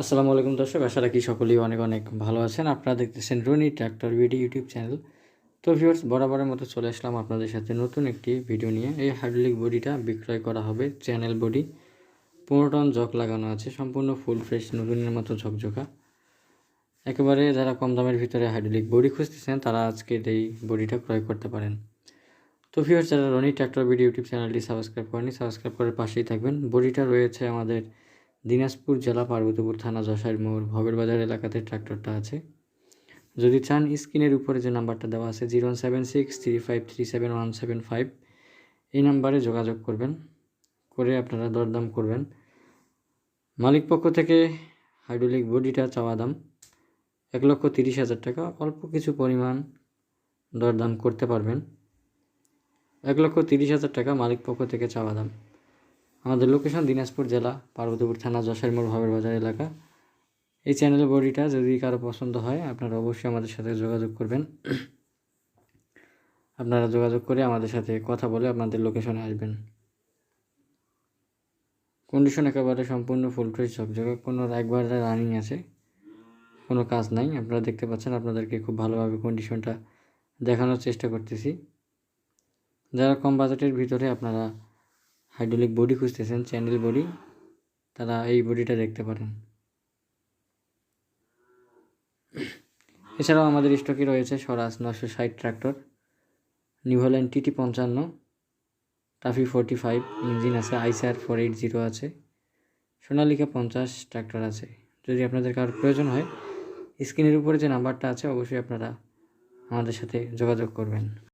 আসসালামু আলাইকুম দর্শক, আশা রাখি সকলেই অনেক অনেক ভালো আছেন। আপনারা দেখতেছেন Rony tractor video YouTube channel. তো ভিউয়ার্স, বরাবরের মতো চলে আসলাম আপনাদের সাথে নতুন একটি ভিডিও নিয়ে। এই হাইড্রোলিক বডিটা বিক্রয় করা হবে চ্যানেল বডি। পনেরো টন জক লাগানো আছে, সম্পূর্ণ ফুল ফ্রেশ নতুনের মতো ঝকঝকা। একেবারে যারা কম দামের ভিতরে হাইড্রোলিক বডি খুঁজতেছেন, তারা আজকে এই বডিটা ক্রয় করতে পারেন। তো ভিউয়ার্স, যারা রনি ট্র্যাক্টর ভিডিও ইউটিউব চ্যানেলটি সাবস্ক্রাইব করেনি সাবস্ক্রাইব করে পাশেই থাকবেন। বডিটা রয়েছে আমাদের দিনাজপুর জেলা পার্বতীপুর থানা যশাইর মোড় ভবের বাজার এলাকাতে ট্রাক্টরটা আছে। যদি চান স্ক্রিনের উপরে যে নাম্বারটা দেওয়া আছে, zero seven six three five three seven one seven five, এই নাম্বারে যোগাযোগ করবেন, করে আপনারা দরদাম করবেন। মালিক পক্ষ থেকে হাইড্রোলিক বডিটা চাওয়া দাম এক লক্ষ তিরিশ হাজার টাকা, অল্প কিছু পরিমাণ দরদাম করতে পারবেন। এক লক্ষ তিরিশ হাজার টাকা মালিক পক্ষ থেকে চাওয়া দাম। আমাদের লোকেশন দিনাজপুর জেলা, পার্বতীপুর থানা যশোর মোড়, ভাবের বাজার এলাকা। এই চ্যানেলের বডিটা যদি কারও পছন্দ হয়, আপনারা অবশ্যই আমাদের সাথে যোগাযোগ করবেন। আপনারা যোগাযোগ করে আমাদের সাথে কথা বলে আপনাদের লোকেশনে আসবেন। কন্ডিশন একেবারে সম্পূর্ণ ফুল ফ্রেশ ঝকঝকে কোনো একবারে রানিং আছে। কোনো কাজ নাই। আপনারা দেখতে পাচ্ছেন আপনাদেরকে খুব ভালোভাবে কন্ডিশনটা দেখানোর চেষ্টা করতেছি। যারা কম বাজেটের ভিতরে আপনারা হাইড্রোলিক বডি খুঁজতেছেন চ্যানেল বডি তারা এই বডিটা দেখতে পারেন। এছাড়াও আমাদের স্টকে রয়েছে স্বরাজ নশো ষাট ট্রাক্টর নিউহল্যান্ড টিটি পঞ্চান্ন টাফি ফোরটি ফাইভ ইঞ্জিন আছে আইসার ফোর এইট জিরো আছে, সোনালিকা পঞ্চাশ ট্রাক্টর আছে। যদি আপনাদের কারোর প্রয়োজন হয় স্ক্রিনের উপরে যে নাম্বারটা আছে, অবশ্যই আপনারা আমাদের সাথে যোগাযোগ করবেন।